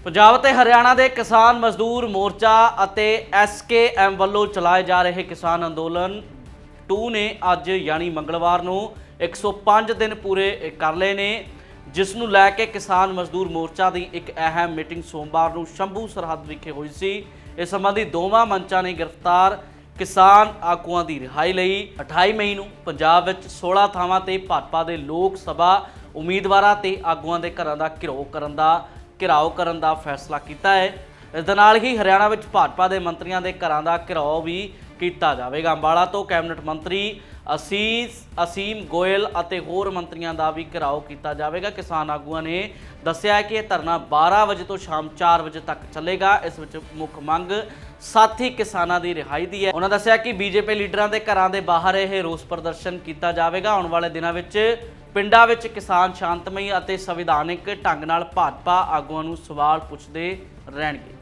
ਪੰਜਾਬ ਅਤੇ ਹਰਿਆਣਾ ਦੇ ਕਿਸਾਨ ਮਜ਼ਦੂਰ ਮੋਰਚਾ ਅਤੇ ਐਸਕੇਐਮ ਵੱਲੋਂ ਚਲਾਏ ਜਾ ਰਹੇ ਕਿਸਾਨ ਅੰਦੋਲਨ 2 ਨੇ ਅੱਜ ਯਾਨੀ ਮੰਗਲਵਾਰ ਨੂੰ 105 ਦਿਨ ਪੂਰੇ ਕਰ ਲਏ ਨੇ, ਜਿਸ ਨੂੰ ਲੈ ਕੇ ਕਿਸਾਨ ਮਜ਼ਦੂਰ ਮੋਰਚਾ ਦੀ ਇੱਕ ਅਹਿਮ ਮੀਟਿੰਗ ਸੋਮਵਾਰ ਨੂੰ ਸ਼ੰਭੂ ਸਰਹੱਦ ਵਿਖੇ ਹੋਈ ਸੀ। ਇਸ ਸੰਬੰਧੀ ਦੋਵਾਂ ਮੰਚਾਂ ਨੇ ਗ੍ਰਿਫਤਾਰ ਕਿਸਾਨ ਆਗੂਆਂ ਦੀ ਰਿਹਾਈ ਲਈ 28 ਮਈ ਨੂੰ ਪੰਜਾਬ ਵਿੱਚ 16 ਥਾਵਾਂ ਤੇ ਭਾਜਪਾ ਦੇ ਲੋਕ ਸਭਾ ਉਮੀਦਵਾਰਾਂ ਤੇ ਆਗੂਆਂ ਦੇ ਘਰਾਂ ਦਾ ਘਿਰੋ ਕਰਨ ਦਾ ਘਿਰਾਓ ਕਰਨ ਦਾ ਫੈਸਲਾ ਕੀਤਾ ਹੈ। ਇਸ ਦੇ ਨਾਲ ਹੀ ਹਰਿਆਣਾ ਵਿੱਚ ਭਾਜਪਾ ਦੇ ਮੰਤਰੀਆਂ ਦੇ ਘਰਾਂ ਦਾ ਘਿਰਾਓ ਵੀ ਕੀਤਾ ਜਾਵੇਗਾ। ਅੰਬਾਲਾ ਤੋਂ ਕੈਬਨਿਟ ਮੰਤਰੀ ਅਸੀਸ ਅਸੀਮ ਗੋਇਲ ਅਤੇ ਹੋਰ ਮੰਤਰੀਆਂ ਦਾ ਵੀ ਘਿਰਾਓ ਕੀਤਾ ਜਾਵੇਗਾ। ਕਿਸਾਨ ਆਗੂਆਂ ਨੇ ਦੱਸਿਆ ਕਿ ਇਹ ਧਰਨਾ 12 ਵਜੇ ਤੋਂ ਸ਼ਾਮ 4 ਵਜੇ ਤੱਕ ਚੱਲੇਗਾ। ਇਸ ਵਿੱਚ ਮੁੱਖ ਮੰਗ ਸਾਥੀ ਕਿਸਾਨਾਂ ਦੀ ਰਿਹਾਈ ਦੀ ਹੈ। ਉਹਨਾਂ ਦੱਸਿਆ ਕਿ ਬੀਜੇਪੀ ਲੀਡਰਾਂ ਦੇ ਘਰਾਂ ਦੇ ਬਾਹਰ ਇਹ ਰੋਸ ਪ੍ਰਦਰਸ਼ਨ ਕੀਤਾ ਜਾਵੇਗਾ। ਆਉਣ ਵਾਲੇ ਦਿਨਾਂ ਵਿੱਚ ਪਿੰਡਾਂ ਵਿੱਚ ਕਿਸਾਨ ਸ਼ਾਂਤਮਈ ਅਤੇ ਸੰਵਿਧਾਨਿਕ ਢੰਗ ਨਾਲ ਭਾਜਪਾ ਆਗੂਆਂ ਨੂੰ ਸਵਾਲ ਪੁੱਛਦੇ ਰਹਿਣਗੇ।